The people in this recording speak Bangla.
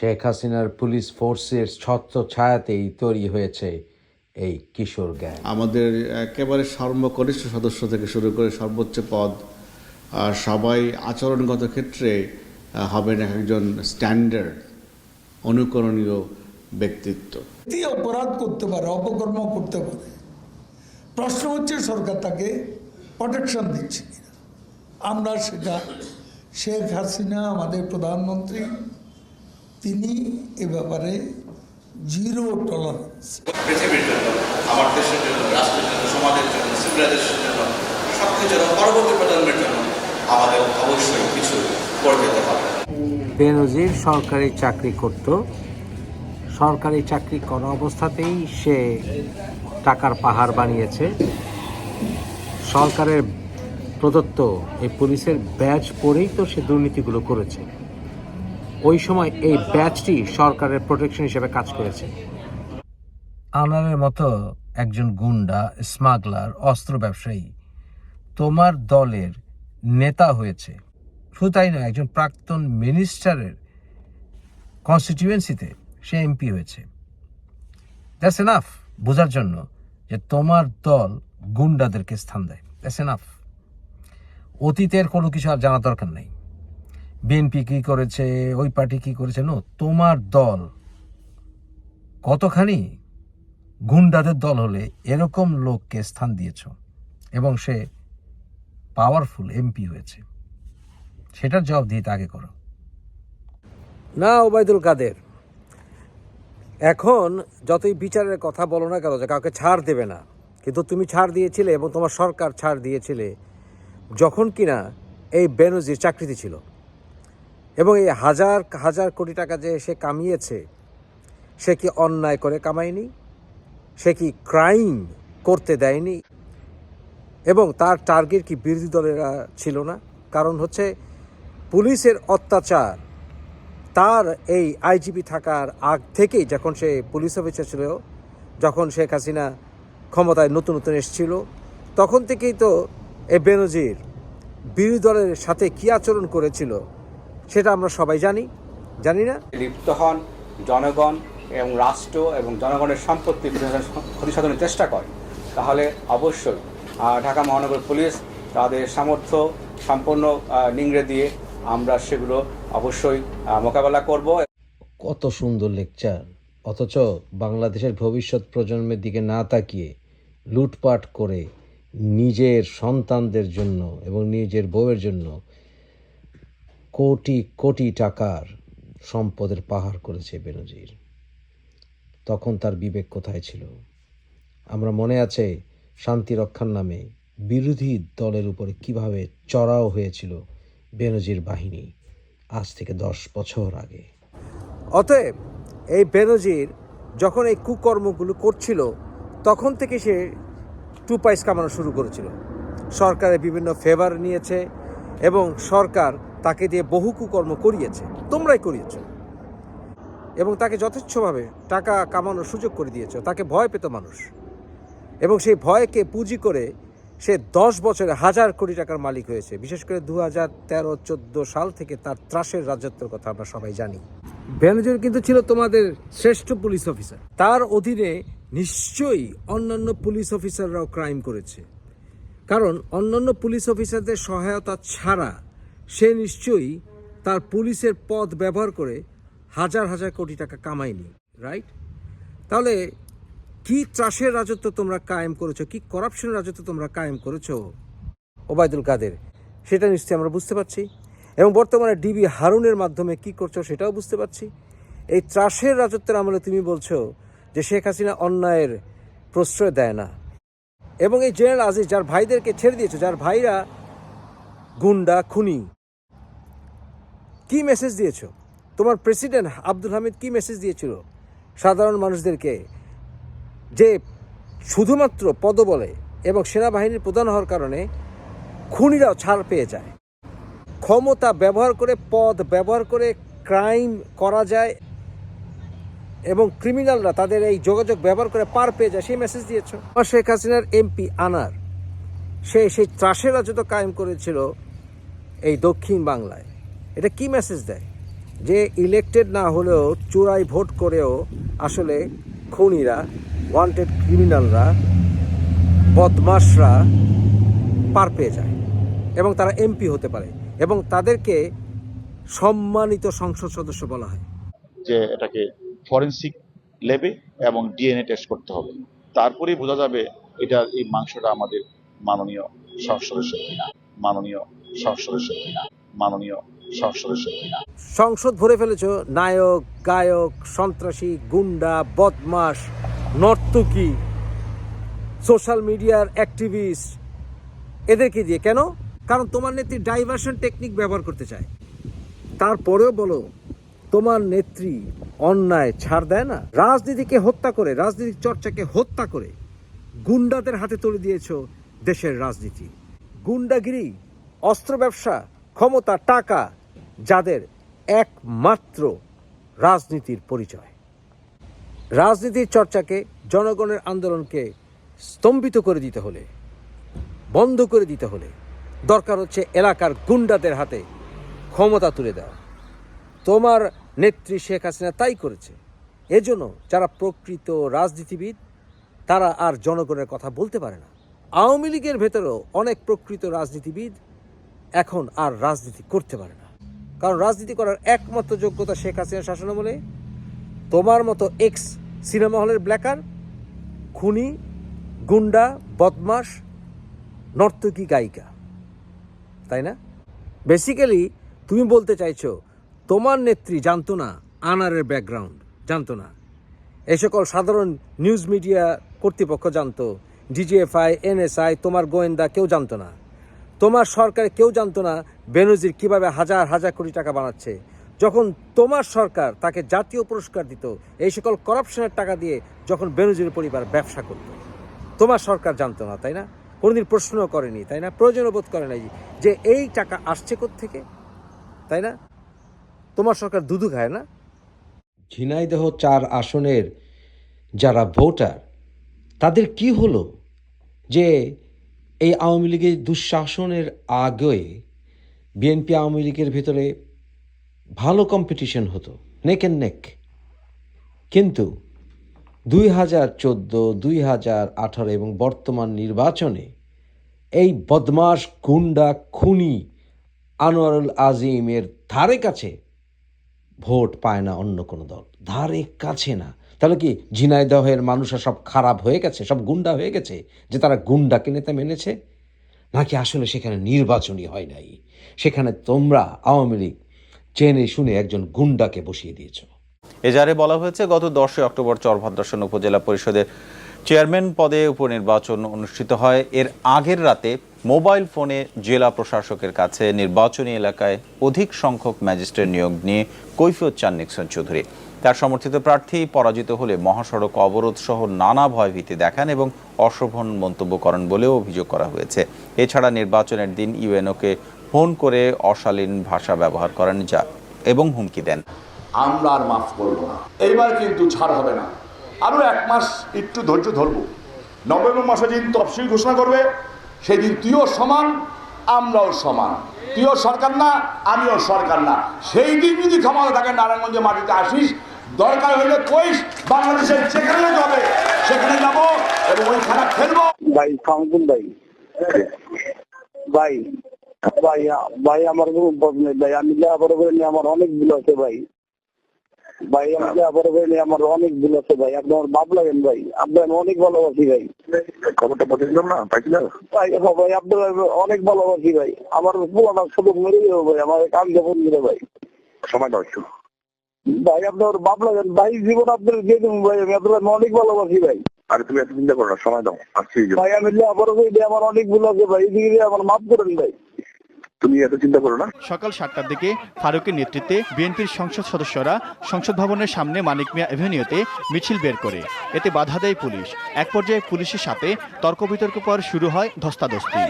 শেখ হাসিনার পুলিশ ফোর্সের ছত্র ছায়াতেই তৈরি হয়েছে এই কিশোর গ্যাং। আমাদের একেবারে সর্বকনিষ্ঠ সদস্য থেকে শুরু করে সর্বোচ্চ পদ সবাই আচরণগত ক্ষেত্রে হবেন এক একজন স্ট্যান্ডার্ড অনুকরণীয় ব্যক্তিত্ব। ব্যক্তি অপরাধ করতে পারে অপকর্ম করতে পারে। প্রশ্ন হচ্ছে সরকার তাকে প্রোটেকশন দিচ্ছে আমরা সেটা শেখ হাসিনা আমাদের প্রধানমন্ত্রী তিনি এ ব্যাপারে জিরো টলারেন্স পৃথিবীর জন্য আমার দেশের জন্য রাষ্ট্রের জন্য সমাজের জন্য সিভিলাইজেশনের জন্য সব কিছুর পরবর্তী প্রজন্মের জন্য আমাদের অবশ্যই কিছু করে যেতে হবে। বেনজির সরকারি চাকরি করত। সরকারি চাকরি করা অবস্থাতেই সে টাকার পাহাড় বানিয়েছে। সরকারের প্রদত্ত এই পুলিশের ব্যাচ পরেই তো সে দুর্নীতিগুলো করেছে। ওই সময় এই ব্যাচটি সরকারের প্রোটেকশন হিসেবে কাজ করেছে। আনারের মতো একজন গুন্ডা স্মাগলার অস্ত্র ব্যবসায়ী, তোমার দলের নেতা হয়েছে। শুধু তাই নয় একজন প্রাক্তন মিনিস্টারের কনস্টিটিউয়েন্সিতে সে এমপি হয়েছে। দ্যাটস এনাফ বোঝার জন্য যে তোমার দল গুন্ডাদেরকে স্থান দেয়। দ্যাটস এনাফ অতীতের কোনো কিছু আর জানা দরকার নেই। বিএনপি কি করেছে, ওই পার্টি কি করেছে? নো তোমার দল। কতখানি গুন্ডাদের দল হলে এরকম লোককে স্থান দিয়েছ এবং সে পাওয়ারফুল এমপি হয়েছে? সেটার জবাব দিয়ে আগে করো। না, ওবায়দুল কাদের। এখন যতই বিচারের কথা বলো না কেন, যে কাউকে ছাড় দেবে না, কিন্তু তুমি ছাড় দিয়েছিলে এবং তোমার সরকার ছাড় দিয়েছিলে, যখন কিনা এই বেনজির চাকরিতে ছিল। এবং এই হাজার হাজার কোটি টাকা যে সে কামিয়েছে, সে কি অন্যায় করে কামায়নি? সে কি ক্রাইম করতে দেয়নি? এবং তার টার্গেট কি বিরোধী দলেরা ছিল না? কারণ হচ্ছে পুলিশের অত্যাচার, তার এই আইজিপি থাকার আগ থেকেই যখন সে পুলিশ অফিসার ছিল, যখন শেখ হাসিনা ক্ষমতায় নতুন নতুন এসেছিল, তখন থেকেই তো এ বেনজির বিরোধী দলের সাথে কী আচরণ করেছিল? সেটা আমরা সবাই জানি জানি না। লিপ্ত হন জনগণ এবং রাষ্ট্র এবং জনগণের সম্পত্তি ক্ষতিসাধনের চেষ্টা করে। তাহলে অবশ্যই ঢাকা মহানগর পুলিশ তাদের সামর্থ্য সম্পূর্ণ নিংড়ে দিয়ে আমরা সেগুলো অবশ্যই মোকাবেলা করব। কত সুন্দর লেকচার অথচ বাংলাদেশের ভবিষ্যৎ প্রজন্মের দিকে না তাকিয়ে লুটপাট করে নিজের সন্তানদের জন্য এবং নিজের বউয়ের জন্য কোটি কোটি টাকার সম্পদের পাহাড় করেছে বেনজির। তখন তার বিবেক কোথায় ছিল? আমরা মনে আছে শান্তি রক্ষার নামে বিরোধী দলের উপরে কীভাবে চড়াও হয়েছিল বেনজির বাহিনী আজ থেকে দশ বছর আগে। অতএব এই বেনজির যখন এই কুকর্মগুলো করছিল, তখন থেকে সে টু পাইস কামানো শুরু করেছিল। সরকারের বিভিন্ন ফেভার নিয়েছে এবং সরকার তাকে দিয়ে বহু কুকর্ম করিয়েছে। তোমরাই করিয়েছ। এবং তাকে যথেচ্ছভাবে টাকা কামানোর সুযোগ করে দিয়েছ। তাকে ভয় পেত মানুষ। এবং সেই ভয়কে পুঁজি করে সে দশ বছরে হাজার কোটি টাকার মালিক হয়েছে। বিশেষ করে দু হাজার তেরো, চোদ্দ সাল থেকে তার ত্রাসের রাজত্বের কথা আমরা সবাই জানি। বেনজুর কিন্তু ছিল তোমাদের শ্রেষ্ঠ পুলিশ অফিসার। তার অধীনে নিশ্চয়ই অন্যান্য পুলিশ অফিসাররাও ক্রাইম করেছে। কারণ অন্যান্য পুলিশ অফিসারদের সহায়তা ছাড়া সে নিশ্চয়ই তার পুলিশের পদ ব্যবহার করে হাজার হাজার কোটি টাকা কামায়নি রাইট তাহলে কি ত্রাসের রাজত্ব তোমরা কায়েম করেছ? কি করাপশনের রাজত্ব তোমরা কায়েম করেছ, ওবায়দুল কাদের? সেটা নিশ্চয়ই আমরা বুঝতে পারছি। এবং বর্তমানে ডিবি হারুনের মাধ্যমে কি করছ সেটাও বুঝতে পারছি। এই ত্রাসের রাজত্বের আমলে তুমি বলছো যে শেখ হাসিনা অন্যায়ের প্রশ্রয় দেয় না। এবং এই জেনারেল আজিজ, যার ভাইদেরকে ছেড়ে দিয়েছ, যার ভাইরা গুন্ডা, খুনি কি মেসেজ দিয়েছ? তোমার প্রেসিডেন্ট আব্দুল হামিদ কি মেসেজ দিয়েছিল? সাধারণ মানুষদেরকে যে শুধুমাত্র পদবলে এবং সেনাবাহিনীর প্রধান হওয়ার কারণে খুনিরাও ছাড় পেয়ে যায়। ক্ষমতা ব্যবহার করে, পদ ব্যবহার করে ক্রাইম করা যায় এবং ক্রিমিনালরা তাদের এই যোগাযোগ ব্যবহার করে পার পেয়ে যায়, সেই মেসেজ দিয়েছ। শেখ হাসিনার এমপি আনার, সে সেই ত্রাসের রাজত্ব কায়েম করেছিল এই দক্ষিণ বাংলায় এটা কি মেসেজ দেয়? যে ইলেকটেড না হলেও চোরাই ভোট করেও আসলে খুনিরা ওয়ান্টেড ক্রিমিনালরা বদমাশরা পার পেয়ে যায় এবং তারা এমপি হতে পারে এবং তাদেরকে সম্মানিত সংসদ সদস্য বলা হয়। যে এটাকে ফরেন্সিক লেবে এবং ডিএনএ টেস্ট করতে হবে। তারপরেই বোঝা যাবে এটা এই মাংসটা আমাদের মাননীয় সংসদের কিনা, মাননীয় সংসদের কিনা, মাননীয় সংসদ ভরে ফেলেছ, নায়ক, গায়ক, সন্ত্রাসী, গুন্ডা বদমাস নর্তকী, সোশ্যাল মিডিয়ার অ্যাক্টিভিস্ট। এদেরকে দিয়ে? কেন? কারণ তোমার নেত্রী ডাইভার্সন টেকনিক ব্যবহার করতে চায়। তারপরেও বলো, তোমার নেত্রী অন্যায় ছাড় দেয় না? রাজনীতিকে হত্যা করে রাজনীতির চর্চাকে হত্যা করে গুন্ডাদের হাতে তুলে দিয়েছ দেশের রাজনীতি। গুন্ডাগিরি, অস্ত্র ব্যবসা, ক্ষমতা, টাকা যাদের একমাত্র রাজনীতির পরিচয়। রাজনীতির চর্চাকে, জনগণের আন্দোলনকে স্তম্ভিত করে দিতে হলে, বন্ধ করে দিতে হলে দরকার হচ্ছে এলাকার গুন্ডাদের হাতে ক্ষমতা তুলে দেওয়া। তোমার নেত্রী শেখ হাসিনা তাই করেছে। এজন্য যারা প্রকৃত রাজনীতিবিদ, তারা আর জনগণের কথা বলতে পারে না। আওয়ামী লীগের ভেতরেও অনেক প্রকৃত রাজনীতিবিদ এখন আর রাজনীতি করতে পারে না। কারণ রাজনীতি করার একমাত্র যোগ্যতা শেখ হাসিনার শাসনামলে। তোমার মতো এক্স সিনেমা হলের ব্ল্যাকার, খুনি, গুন্ডা বদমাস নর্তকী গায়িকা। তাই না? বেসিক্যালি তুমি বলতে চাইছো, তোমার নেত্রী জানতো না আনারের ব্যাকগ্রাউন্ড জানতো না। এই সকল সাধারণ নিউজ মিডিয়া কর্তৃপক্ষ জানতো ডিজিএফআই এনএসআই তোমার গোয়েন্দা কেউ জানতো না। তোমার সরকার কেউ জানতো না বেনজির কীভাবে হাজার হাজার কোটি টাকা বানাচ্ছে। যখন তোমার সরকার তাকে জাতীয় পুরস্কার দিত, এই সকল করাপশনের টাকা দিয়ে যখন বেনজির পরিবার ব্যবসা করত। তোমার সরকার জানতো না, তাই না? কোনোদিন প্রশ্ন করেনি, তাই না? প্রয়োজনও বোধ করে নাই যে এই টাকা আসছে থেকে তাই না? তোমার সরকার দুধু খায় না? ঝিনাইদহ চার আসনের যারা ভোটার, তাদের কি হলো? যে এই আওয়ামী লীগের দুঃশাসনের আগে বিএনপি আওয়ামী লীগের ভেতরে ভালো কম্পিটিশন হতো নেক এন্ড নেক কিন্তু দুই হাজার চোদ্দ, দুই হাজার আঠারো এবং বর্তমান নির্বাচনে এই বদমাস গুন্ডা খুনি আনোয়ারুল আজিমের ধারে কাছে ভোট পায় না অন্য কোনো দল। ধারে কাছে না। তাহলে কি ঝিনাইদহের মানুষরা সব খারাপ হয়ে গেছে, সব গুন্ডা হয়ে গেছে যে তারা গুন্ডাকে নেতা মেনেছে? নাকি আসলে সেখানে নির্বাচনই হয় নাই? সেখানে তোমরা আওয়ামী লীগ চেনে শুনে একজন গুন্ডাকে বসিয়ে দিয়েছ। এজারে বলা হয়েছে, গত দশই অক্টোবর চরভদ্রাসন উপজেলা পরিষদের চেয়ারম্যান পদে উপনির্বাচন অনুষ্ঠিত হয়। এর আগের রাতে মোবাইল ফোনে জেলা প্রশাসকের কাছে নির্বাচনী এলাকায় অধিক সংখ্যক ম্যাজিস্ট্রেট নিয়োগ নিয়ে কৈফিয়ত চান নিক্সন চৌধুরী। তার সমর্থিত প্রার্থী পরাজিত হলে মহাসড়ক অবরোধ সহ নানা ভয়ভীতি দেখান এবং অশোভন মন্তব্য করেন বলেও অভিযোগ করা হয়েছে। এছাড়া নির্বাচনের দিন ইউএনওকে ফোন করে অশালীন ভাষা ব্যবহার করেন যা এবং হুমকি দেন। আমরা আর মাফ করব না। এইবার কিন্তু ছাড় হবে না। আরও এক মাস একটু ধৈর্য ধরবো। নভেম্বর মাসে যেদিন তফসিল ঘোষণা করবে, সেদিন তুইও সমান, আমরাও সমান। তুইও সরকার না, আমিও সরকার না। সেই দিন যদি ক্ষমতা থাকে নারায়ণগঞ্জে মাটিতে আসিস দরকার হইলে কইস বাংলাদেশের যেখানে যাবে সেখানে যাব এবং ওই খেলা খেলব। ভাই ফাউন্ডেন ভাই। ভাই ভাই ভাই আমার কোনো নেই। ভাই আমি করে নিয়ে আমার অনেক ভুল আছে ভাই। ভাই আমি করে নিয়ে আমার অনেক ভুল আছে ভাই। আপনি আমার বাপ লাগেন ভাই। আপনার অনেক ভালোবাসি ভাই। খবরটা পাঠিয়েছিলাম না? পাঠিয়ে ভাই হ্যাঁ আপনার অনেক ভালোবাসি ভাই। আমার পুরানো শুধু মেরে যাব ভাই আমার কাম যাপন করে ভাই। সময় দাও একটু। ভাই আপনার বাপ লাগেন ভাই জীবন আপনার দিয়ে দেবো ভাই। আমি আপনার অনেক ভালোবাসি ভাই। আরে তুমি এত চিন্তা করো না সময় দাও আসছি ভাই আমি লেখাপড়া আমার অনেক ভুল আছে ভাই এদিকে আমার মাফ করেন ভাই। তুমি এত চিন্তা করো না। সকাল সাতটার দিকে ফারুকের নেতৃত্বে বিএনপির সংসদ সদস্যরা সংসদ ভবনের সামনে মানিক মিয়া এভিনিউতে মিছিল বের করে। এতে বাধা দেয় পুলিশ। এক পর্যায়ে পুলিশের সাথে তর্ক বিতর্ক পর শুরু হয় ধস্তাধস্তি।